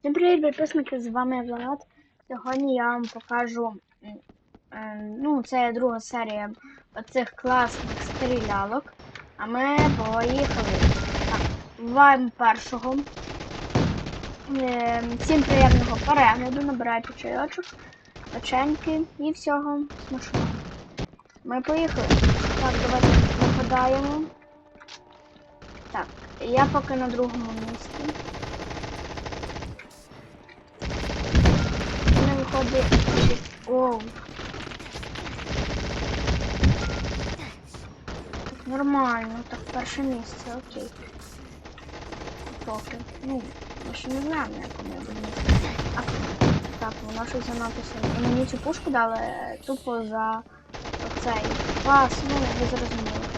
Всім привіт, підписники, з вами Влад. Сьогодні я вам покажу. е, Ну, це друга серія оцих класних стрілялок. А ми поїхали. Так, вам першого. Е, Всім приємного перегляду, набирайте чайочок, печеньки і всього смачного. Ми поїхали. Так, давайте нападаємо. Так, я поки на другому місці. Виходить. Оу. Нормально, так перше місце, окей. Поки. Ну, ми ще не знаємо, на якому я буду. А, так, воно щось занадто сильно. Мені цю пушку дали е, тупо за оцей пас, ну, ви зрозуміли.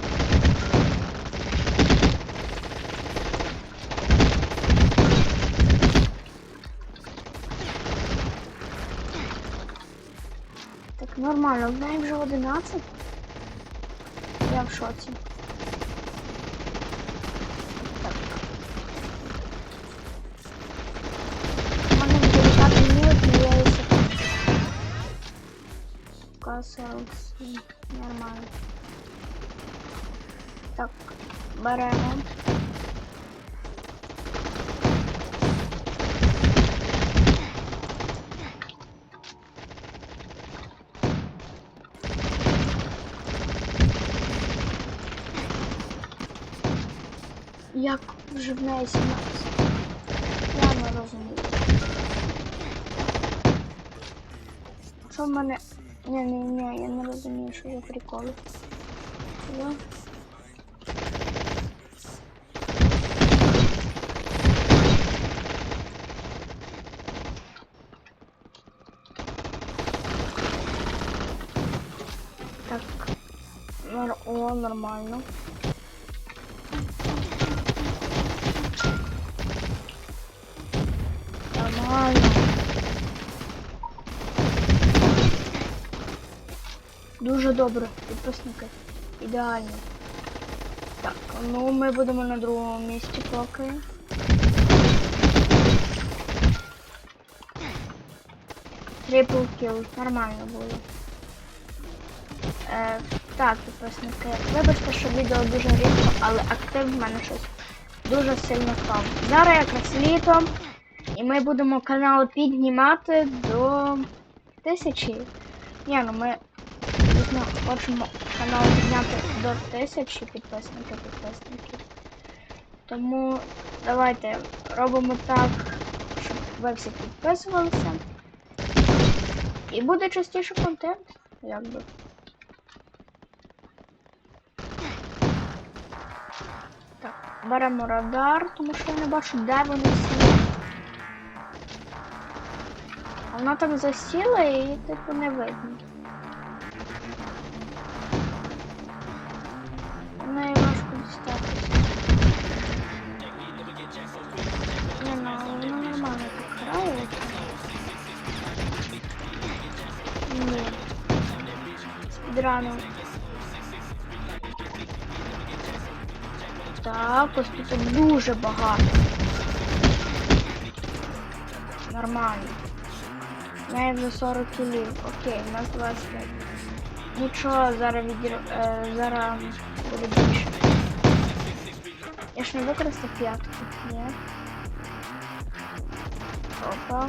Так, нормально, в неї вже 11. Я в шоці. Так. У делікатний мілик, і я її. Нормально. Так, беремо. Як вже в неї 17? Я не розумію. Що в мене... Ні, ні, ні, я не розумію, що за приколи. Я... Так. О, нормально. Нормально. Дуже добре, підписники. Ідеально. Так, ну ми будемо на другому місці поки. Трипл кіл, нормально було. Е, так, підписники, вибачте, що відео дуже рідко, але актив в мене щось дуже сильно впав. Зараз якраз літо, і ми будемо канал піднімати до тисячі. Ні, ну ми дійсно хочемо канал підняти до тисячі підписників, підписників. Тому давайте робимо так, щоб ви всі підписувалися. І буде частіше контент, якби. Так, беремо радар, тому що я не бачу, де вони всі. Вона там засіла і типу не видно. Не, ну вона нормально грає. Ні. Спідраном. Так, ось тут дуже багато. Нормально. Навіть за 40 кілів. Окей, у нас 25. Нічого, зараз відір... Е, зараз буде. Я ж не використав п'ятку. Ні. Опа.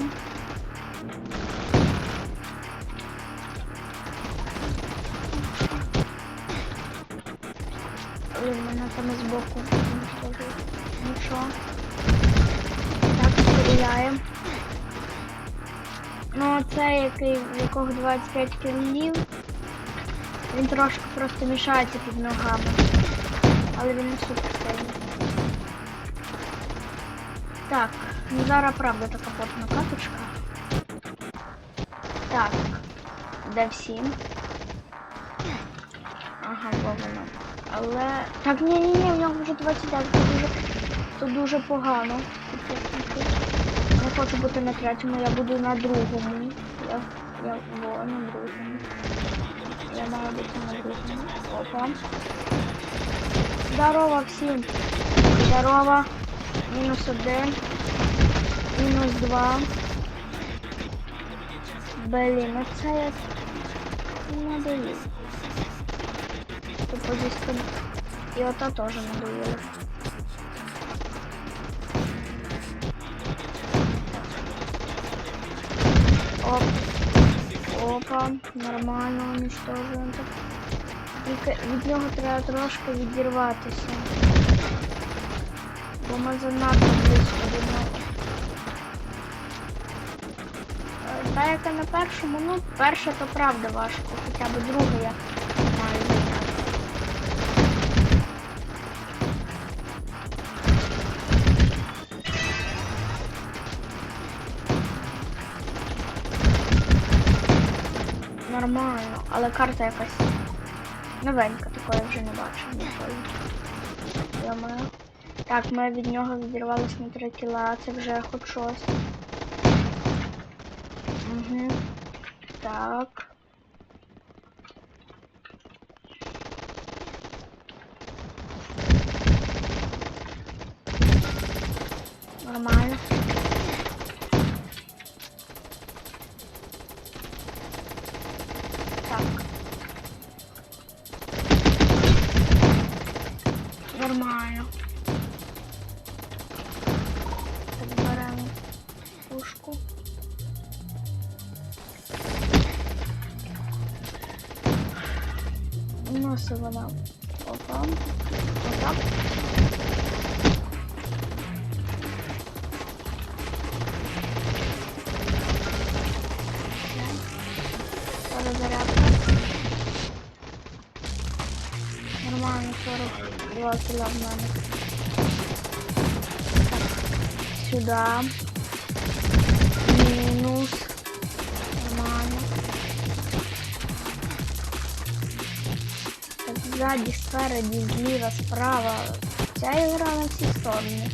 Блін, мене там збоку. Нічого. Так, стріляємо. Ну, це який, в якого 25 кілів. Він трошки просто мішається під ногами. Але він не супер сильний. Так, ну зараз правда така потна каточка. Так, де всі? Ага, воно. Але. Так, ні, ні, ні, в нього вже 29, це дуже, це дуже погано. Не хочу бути на третьому, я буду на другому. Я, я во, на другому. Я маю бути на другому. Опа. Здорово всім. Здорово. Мінус один. Мінус два. Блін, ну це як надоїло. Тупо здесь тут. І ота теж надоїло. Оп. Опа, нормально уничтожуємо. так. Тільки від нього треба трошки відірватися. Бо ми занадто близько до нього. Е, Та яка на першому, ну, перше то правда важко, хоча б друге я Нормально, але карта якась новенька, такої вже не бачив ніколи. Думаю. Так, ми від нього відірвались на 3 кіла, це вже хоч щось. Угу. Так. Нормально, 42 кіла в мене. Сюда. Ззаді, спереді, зліва, справа. Ця ігра на всі сторони.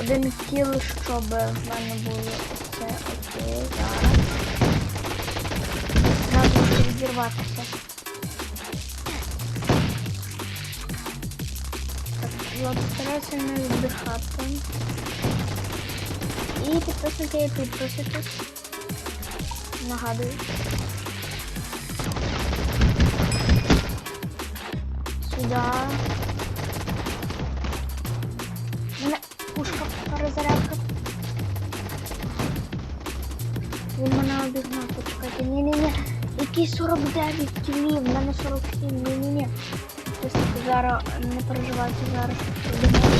Один кіл, щоб в мене було це окей, зараз. Можу відірватися. Так, Влад, старайся не віддихати. І підписники підписуйтесь. Нагадую. Сюда. Мене пушка перезарядка. Він мене обігнав, почекайте. Ні-ні-ні. Який 49 кілів, в мене 47, ні-ні-ні. Тобто зараз не переживайте зараз. придумаю.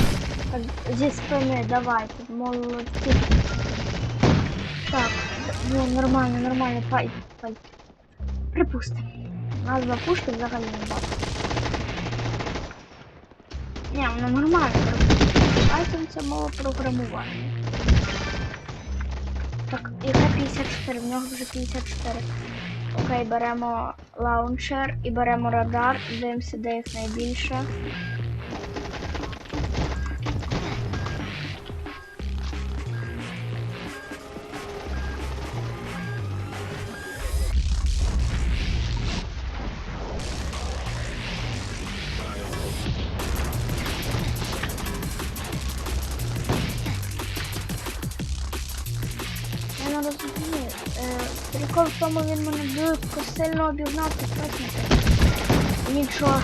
Так, зі спини давайте, молодці. Так, ну нормально, нормально, файт, файт. Припустимо. Назва пушки взагалі не бачу. Ні, воно нормально. Python це мова програмування. Так, яка 54? В нього вже 54. Окей, беремо лаунчер і беремо радар, дивимося, де їх найбільше. Дуже сильно обігнав підписники. Нічого,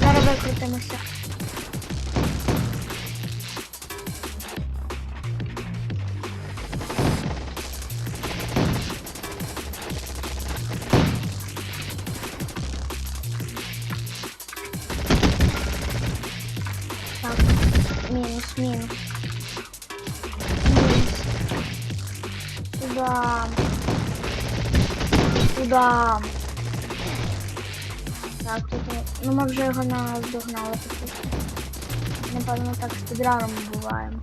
зараз викрутимося. Так, мінус, мінус. Мінус. Сюда. Сюда. Так, тут. Ну ми вже його наздогнали фактично. Напевно, так з підраном буваємо.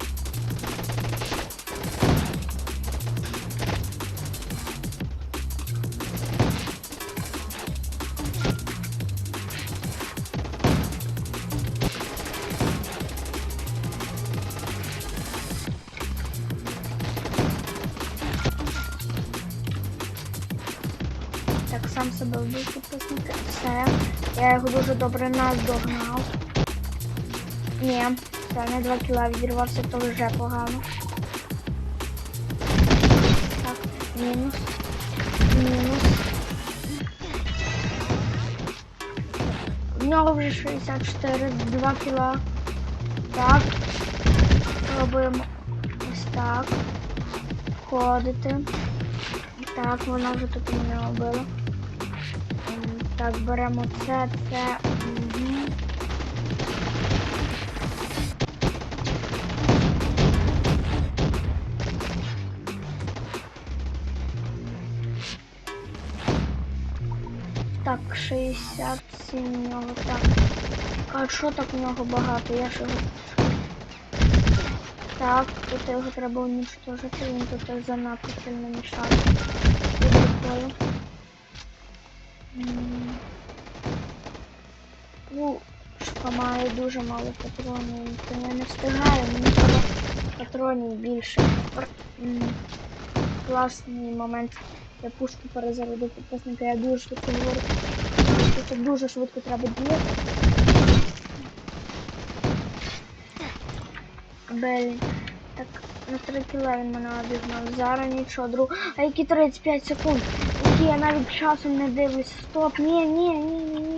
Дуже добре наздогнав. Ні, Це не 2 кіла відірвався, то вже погано. Так, мінус. Мінус. В нього вже 64, 2 кіла. Так. Пробуємо ось так. Входити. Так, вона вже тут мене убила. Так, беремо це, це. Так, 67 у нього, так. А що так у нього багато? Я ж його. Так, тут його треба уничтожити, він тут занадто сильно мішає. Дуже мало патронів, то я не встигаю, мені треба патронів більше. Класний момент. Я пушку перезарядив підписника, я дуже швидко говорю. Тут дуже швидко треба діяти. Блін. Так, на 3 кіла він мене обігнав. Зараз нічого, друг. А які 35 секунд? Які я навіть часом не дивлюсь. Стоп, ні, ні, ні, ні,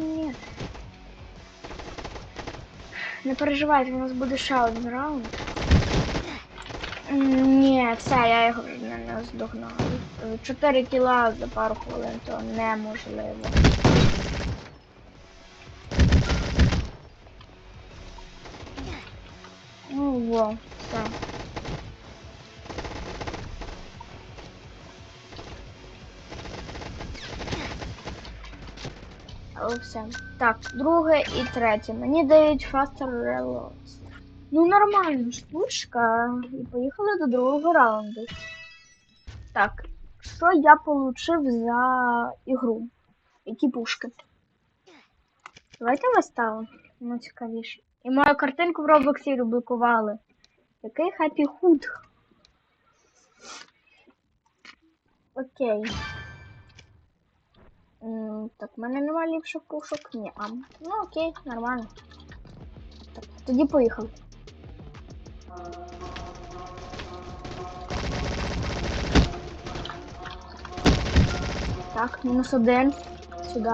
Не переживайте, у нас буде ще один раунд. Ні, все, я його вже не наздогнав. 4 кіла за пару хвилин, то неможливо. Ну во, все. Так, друге і третє. Мені дають Faster Reloads. Ну, нормальна штучка. І поїхали до другого раунду. Так, що я получив за ігру? Які пушки? Давайте виставимо. Ну, цікавіше. І мою картинку в Роблоксі розблокували. Який хеппі худ. Окей. Так, в мене немає ліпших пушок. Ні. А, ну окей, нормально. Так, тоді поїхали. Так, мінус один. Сюди.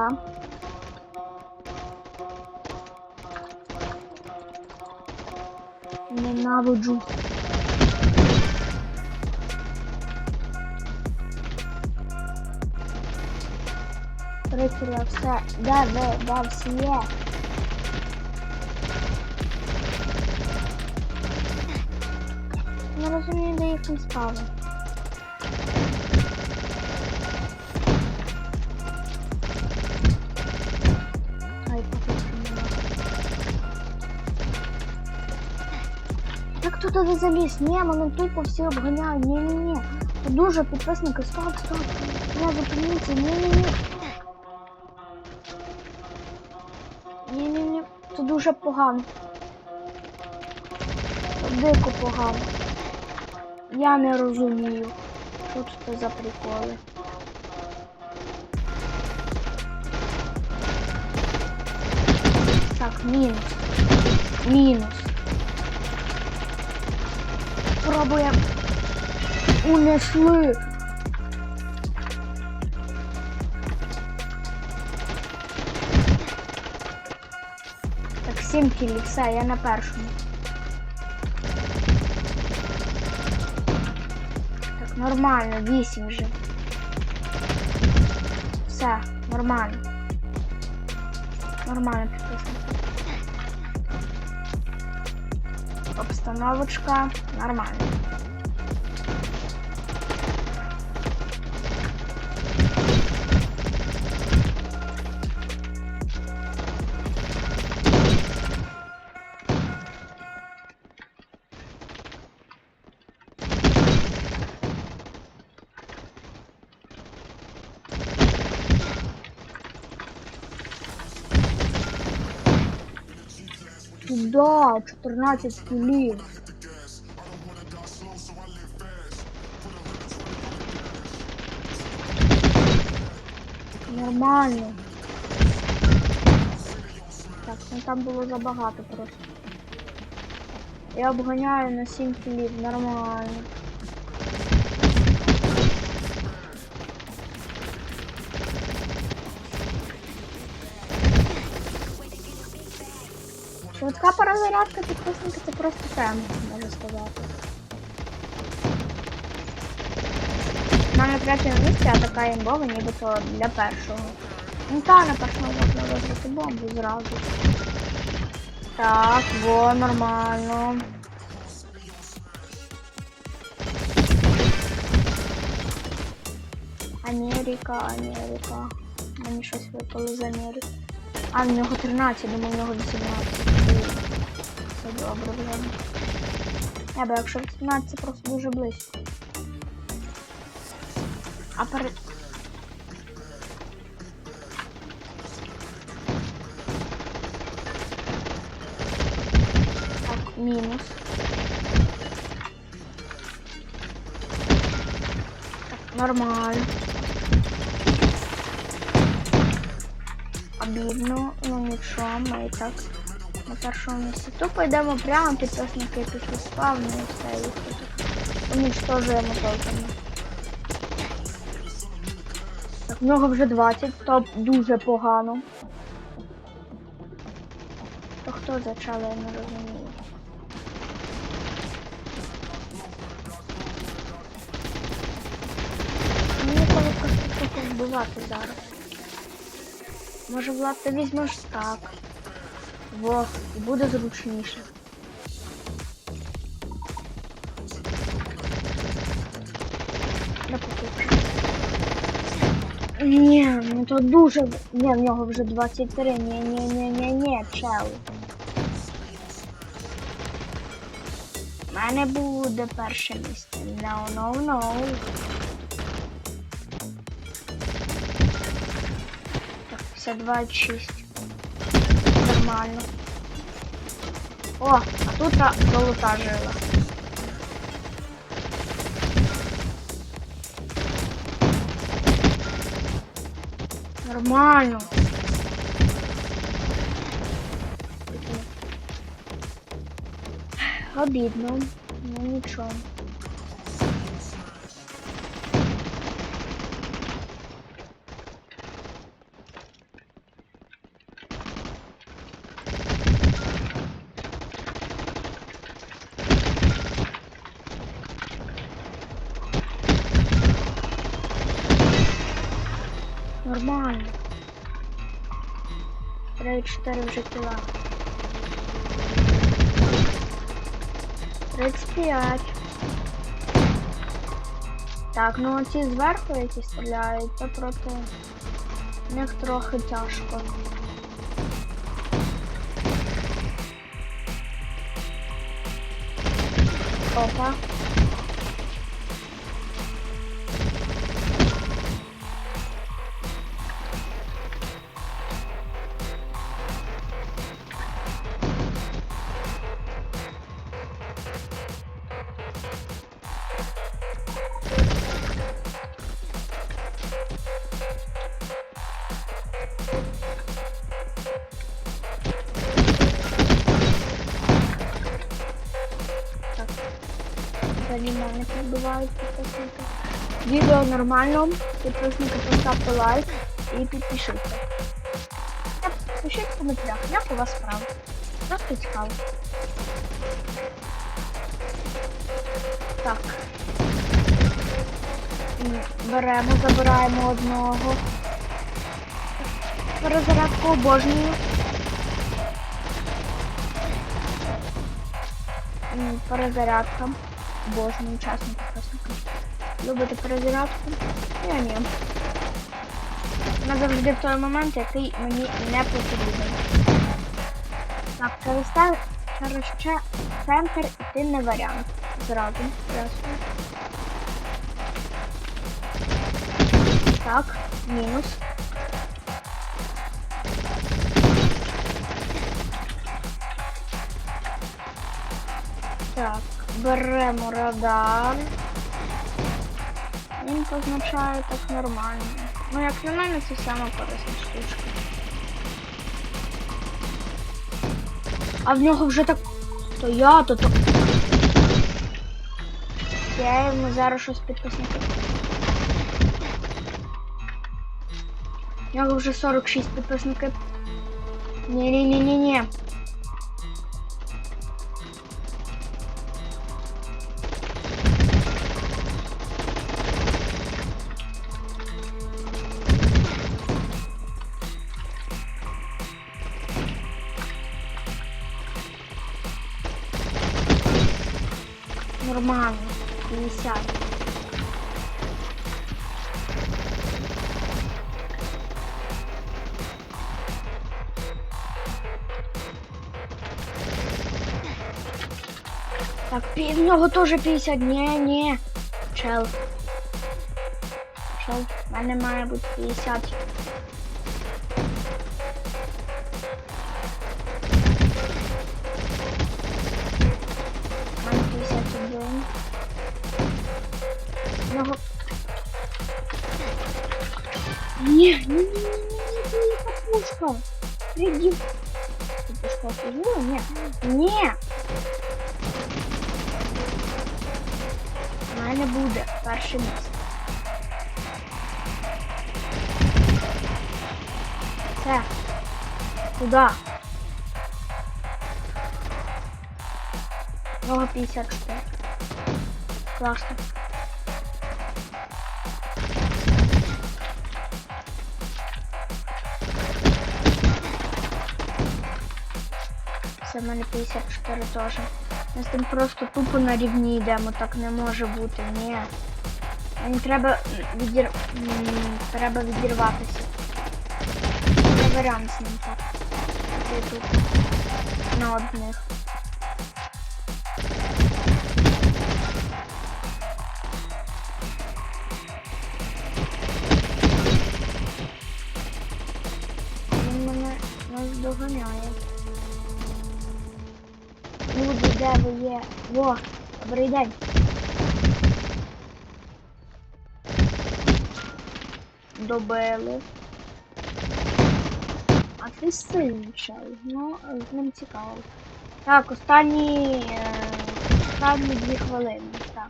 Ненавиджу. Все. Да, да, да, все є. Не розумію, де не мені. Як тут туди заліз? Ні, мене тупо всі обганяють. Тут дуже підписники. Стоп, стоп. Не зупиніться. Ні, дуже погано. Дико погано. Я не розумію. Що це за приколи? Так, мінус. Мінус. Пробуємо. Унесли. 7 кілів, все, я на першому. Так, нормально, вісім вже. Все, нормально. Нормально підписано. Обстановочка нормально. Да, 14 кілів. Нормально. Так, ну там було забагато просто. Я обганяю на 7 кілів, нормально. Швидка перезарядка підписника це просто тема, можу сказати. У мене третє місце, а така імбова, нібито для першого. Ну та на першому можна виграти бомбу зразу. Так, во, нормально. Америка, Америка. Мені щось випало з Америки. А, в нього 13, думаю, в нього 18. Все добре вже. Я бо якщо 18, це просто дуже близько. А перед... Так, мінус. Так, нормально. Обідно, ну нічого, ми і так на першому місці. Тупо йдемо прямо, підписники пішли спавни і все, і тут уничтожуємо толками. Так, в нього вже 20, то дуже погано. То хто зачали, я не розумію. Мені коли просто вбивати зараз. Може, Влад, ти візьмеш так. Во, і буде зручніше. Ні, ну то дуже. Ні, в нього вже 23. Ні, ні, ні, ні, ні, чел. У мене буде перше місце. No, no, no. 52,6. Нормально. О, а тут та золота жила. Нормально. Обідно. Ну нічого. Нормально. 3-4 вже кіла. 35. Так, ну ці зверху, які стріляють, то проти них трохи тяжко. Опа. Підбивають підписники. Відео нормально. Підписники поставте лайк і підпишіться. Пишіть в коментарях, як у вас справа. Просто цікаво. Так. Беремо, забираємо одного. Перезарядку обожнюю. Перезарядка. Обожнюю чесно підписника. Любите перезарядку? Я ні. Назавжди в той момент, який мені не потрібен. Так, через те, через ще центр іти не варіант. Зразу. Ясно. Так, мінус. Так, беремо радар. Він позначає так нормально. Ну, як на мене, це саме корисна штучка. А в нього вже так То я, то то. Я йому зараз щось підписники. У нього вже 46 підписників. Ні-ні-ні-ні-ні. Нього теж 50. Ні, ні. Чел. Чел, в мене має бути 50. У мене 51. В нього... Ні, ні, ні, ні, ні, це не капушка. Приди. Капушка офігела? Ні. Ні. У мене буде перше місце. Це. Туди. Нова 54. Класно. В мене 54 теж. Ми з тим просто тупо на рівні йдемо, так не може бути. Ні. Мені треба відір... треба відірватися. Не варіант з ним так. Я тут на одних. Він мене. Люди, є? Во, добрий день. Добили. А ти сильний чай. Ну, з ним цікаво. Так, останні. е, Останні дві хвилини. Так.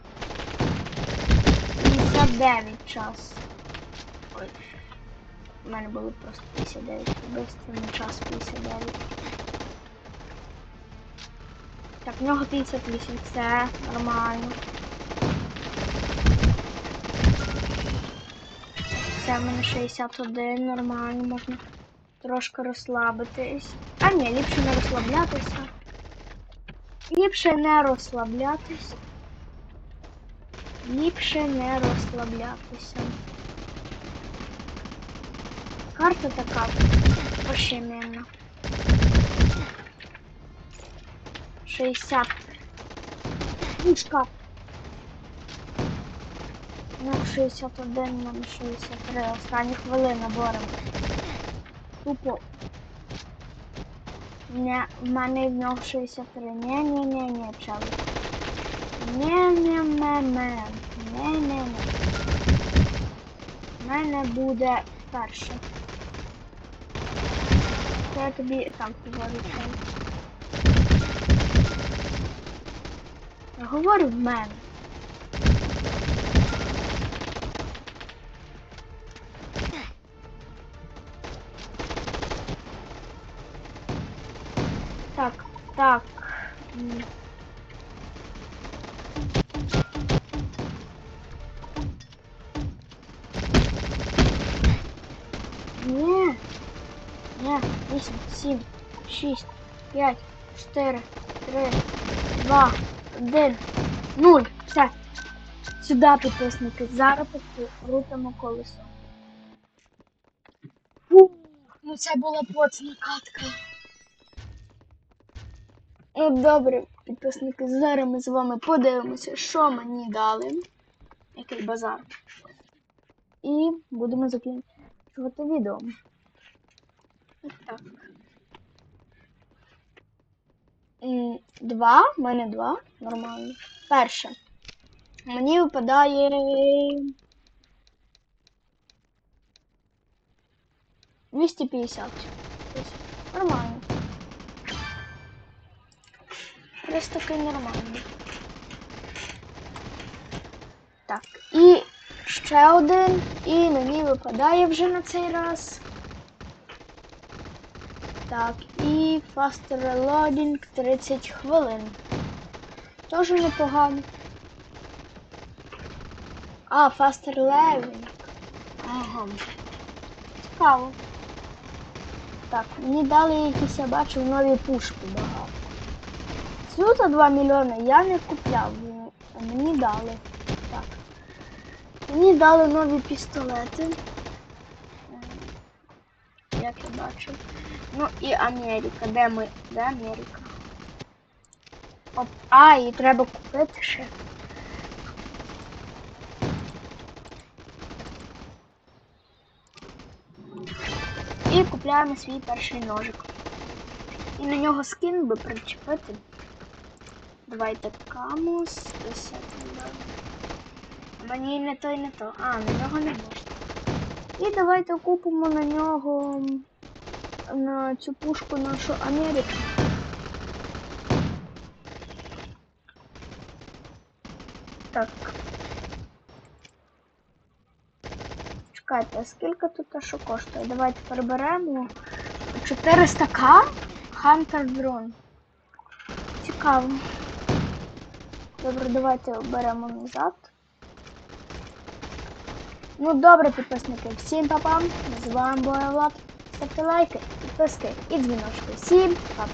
59 час. Ой. У мене було просто 59. Вбивство не час 59. Так, в нього 58, це нормально. Це в мене 61, нормально, можна трошки розслабитись. А ні, ліпше не розслаблятися. Ліпше не розслаблятися. Ліпше не розслаблятися. Карта така пощемінна. 60. Пушка. Ну, 61, нам 63. Останні хвилини боремо. Тупо. Не, в мене в нього 63. Ні, ні, ні, ні, чали. Ні, ні, ме, ме. Ні, ні, ні. В мене буде перше. Я тобі так говорю, чай. Я говорю в мене. Так, так. Ні. Ні, 8, 7, 6, 5, 4, 3, 2, 1, 0. Все. Сюди підписники. Зараз покрутимо колесо. Фух, ну це була поцна катка. Ну, добре, підписники, зараз ми з вами подивимося, що мені дали. Який базар. І будемо закінчувати відео. Так. Два, в мене два, нормально. Перше. Мені випадає. Двісті п'ятдесят. Нормально. якраз такий нормальний. Так, і ще один. І мені випадає вже на цей раз. Так, і Fast Reloading 30 хвилин. Тоже непогано. А, Fast Reloading. Ага. Цікаво. Так, мені дали якісь, я бачив, нові пушки багато. Цю за 2 мільйони я не купляв, мені дали. Так. Мені дали нові пістолети. Ем, Як я бачив. Ну і Америка. Де ми? Де Америка? Оп. А, і треба купити ще. І купляємо свій перший ножик. І на нього скін би причепити. Давайте камус. 50. Мені не то, і не то. А, на нього не можна. І давайте купимо на нього на цю пушку нашу Америку. Так. Чекайте, а скільки тут а що коштує? Давайте переберемо. 400к Hunter Drone. Цікаво. Добре, давайте беремо назад. Ну добре, підписники, всім папам. З вами була Влад. Ставте лайки, підписки і дзвіночки. Всім па-па.